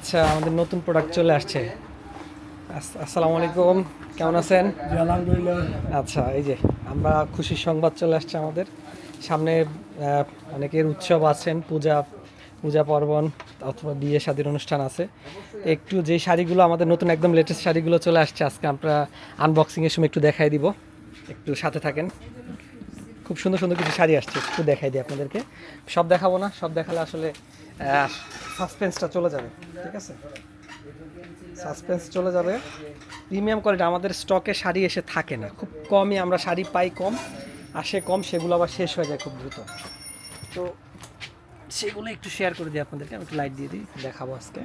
আচ্ছা আমাদের নতুন প্রোডাক্ট চলে আসছে। আস- আসসালামু আলাইকুম কেমন আছেন? আলহামদুলিল্লাহ। আচ্ছা এই যে আমরা খুশির সংবাদ চলে আসছে আমাদের। সামনে অনেকের উৎসব আছেন পূজা পূজা পার্বণ অথবা বিয়ে শাদীর অনুষ্ঠান আছে। একটু যে শাড়িগুলো আমাদের নতুন একদম লেটেস্ট শাড়িগুলো চলে আসছে আজকে আমরা আনবক্সিংয়ের সময় একটু দেখাই দিব। একটু সাথে থাকেন। খুব সুন্দর সুন্দর কিছু শাড়ি আসছে একটু দেখাই দিই আপনাদেরকে। সব দেখাবো না সব দেখালে আসলে সাসপেন্সটা চলে যাবে, ঠিক আছে? সাসপেন্স চলে যাবে। প্রিমিয়াম কোয়ালিটি, আমাদের স্টকে শাড়ি এসে থাকে না। খুব কমই আমরা শাড়ি পাই কম আসে কম, সেগুলো আবার শেষ হয়ে যায় খুব দ্রুত। তো সেগুলো একটু শেয়ার করে দিই আপনাদেরকে, আমি একটু লাইট দিয়ে দিই, দেখাবো আজকে।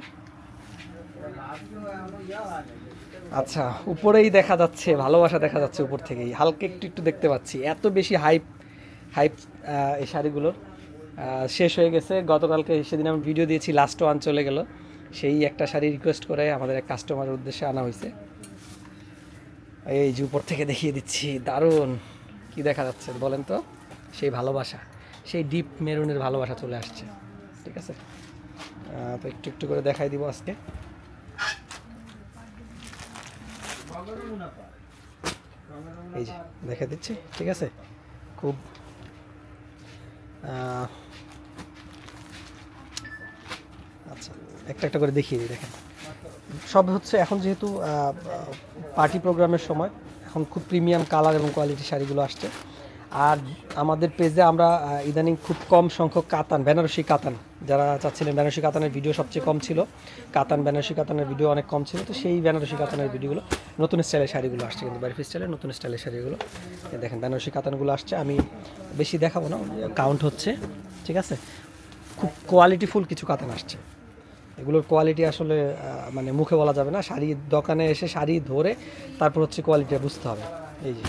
আচ্ছা উপরেই দেখা যাচ্ছে, ভালোবাসা দেখা যাচ্ছে উপর থেকেই। হালকা একটু একটু দেখতে পাচ্ছি। এত বেশি হাইপ হাইপ এই শাড়িগুলোর। শেষ হয়ে গেছে। গতকালকে সেদিন আমি ভিডিও দিয়েছি লাস্ট ওয়ান চলে গেল। সেই একটা শাড়ি রিকোয়েস্ট করে আমাদের এক কাস্টমারের উদ্দেশ্যে আনা হয়েছে। এই যে উপর থেকে দেখিয়ে দিচ্ছি, দারুণ। কি দেখা যাচ্ছে বলেন তো? সেই ভালোবাসা, সেই ডিপ মেরুনের ভালোবাসা চলে আসছে। ঠিক আছে? তো একটু একটু করে দেখাই দিব আজকে। এই যে, দেখে দিচ্ছি। ঠিক আছে? খুব আচ্ছা একটা একটা করে দেখিয়ে দিই, দেখেন। সব হচ্ছে এখন যেহেতু পার্টি প্রোগ্রামের সময়, এখন খুব প্রিমিয়াম কালার এবং কোয়ালিটি শাড়িগুলো আসছে। আর আমাদের পেজে আমরা ইদানিং খুব কম সংখ্যক কাতান, বেনারসি কাতান, যারা চাচ্ছিলেন বেনারসি কাতানের ভিডিও সবচেয়ে কম ছিল। কাতান, বেনারসি কাতানের ভিডিও অনেক কম ছিল, তো সেই বেনারসি কাতানের ভিডিওগুলো নতুন স্টাইলের শাড়িগুলো আসছে কিন্তু বারিফি স্টাইলের নতুন স্টাইলের শাড়িগুলো। দেখেন, বেনারসি কাতানগুলো আসছে, আমি বেশি দেখাবো না কাউন্ট হচ্ছে, ঠিক আছে? খুব কোয়ালিটিফুল কিছু কাতান আসছে। এগুলোর কোয়ালিটি আসলে মানে মুখে বলা যাবে না, শাড়ি দোকানে এসে শাড়ি ধরে তারপর হচ্ছে কোয়ালিটিটা বুঝতে হবে। এই যে।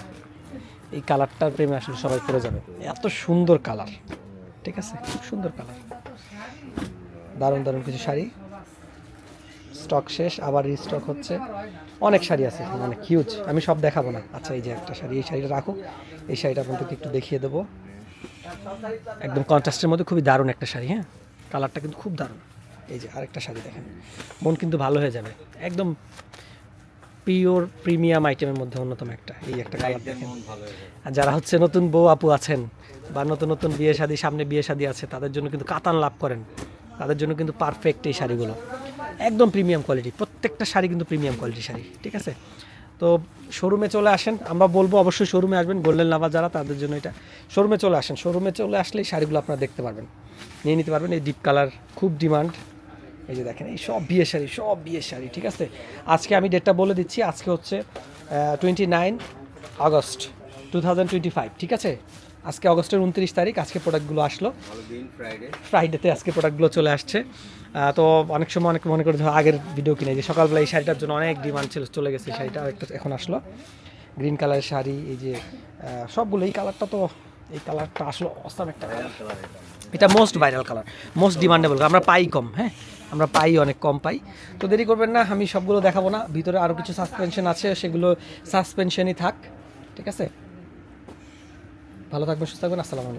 এই কালারটার প্রেমে আসলে সবাই পড়ে যাবে। এত সুন্দর কালার, ঠিক আছে? খুব সুন্দর কালার। দারুণ দারুণ কিছু শাড়ি। স্টক শেষ, আবার রিস্টক হচ্ছে। অনেক শাড়ি আছে মানে হিউজ আমি সব দেখাবো না। আচ্ছা এই যে একটা শাড়ি, এই শাড়িটা রাখো। এই শাড়িটা আপনাদেরকে একটু দেখিয়ে দেবো। একদম কন্ট্রাস্টের মধ্যে খুবই দারুণ একটা শাড়ি হ্যাঁ? কালারটা কিন্তু খুব দারুণ। এই যে আরেকটা শাড়ি দেখেন। মন কিন্তু ভালো হয়ে যাবে। একদম পিওর প্রিমিয়াম আইটেমের মধ্যে অন্যতম একটা এই একটা কালার দেখেন। আর যারা হচ্ছে নতুন বউ আপু আছেন বা নতুন নতুন বিয়ে শাদী সামনে বিয়ে শাদী আছে তাদের জন্য কিন্তু কাতান লাভ করেন। তাদের জন্য কিন্তু পারফেক্ট এই শাড়িগুলো। একদম প্রিমিয়াম কোয়ালিটি প্রত্যেকটা শাড়ি কিন্তু প্রিমিয়াম কোয়ালিটি শাড়ি ঠিক আছে? তো শোরুমে চলে আসেন আমরা বলব অবশ্যই শোরুমে আসবেন গোল্ডেন লাভা যারা তাদের জন্য এটা। শোরুমে চলে আসেন শোরুমে চলে আসলে এই শাড়িগুলো আপনারা দেখতে পারবেন। নিয়ে নিতে পারবেন এই ডিপ কালার খুব ডিমান্ড এই যে দেখেন এই সব বিয়ের শাড়ি সব বিয়ের শাড়ি ঠিক আছে? আজকে আমি ডেটটা বলে দিচ্ছি আজকে হচ্ছে twenty nine August two thousand twenty five ঠিক আছে? আজকে অগস্টের উনত্রিশ তারিখ আজকে প্রোডাক্টগুলো আসলো। ফ্রাইডেতে আজকে প্রোডাক্টগুলো চলে আসছে। তো অনেক সময় অনেক মনে করে ধরো আগের ভিডিও কিনে যে সকালবেলা এই শাড়িটার জন্য অনেক ডিমান্ড ছিল চলে গেছে শাড়িটা একটা এখন আসলো। গ্রিন কালারের শাড়ি এই যে সবগুলো এই কালারটা তো এই কালারটা আসলো অসাম একটা কালার এটা most viral colour most demandable আমরা পাই কম হ্যাঁ? আমরা পাই, অনেক কম পাই। তো দেরি করবেন না, আমি সবগুলো দেখাবো না। ভিতরে আরও কিছু সাসপেনশন আছে, সেগুলো সাসপেনশনই থাক, ঠিক আছে? ভালো থাকবেন, সুস্থ থাকবেন, আসসালামু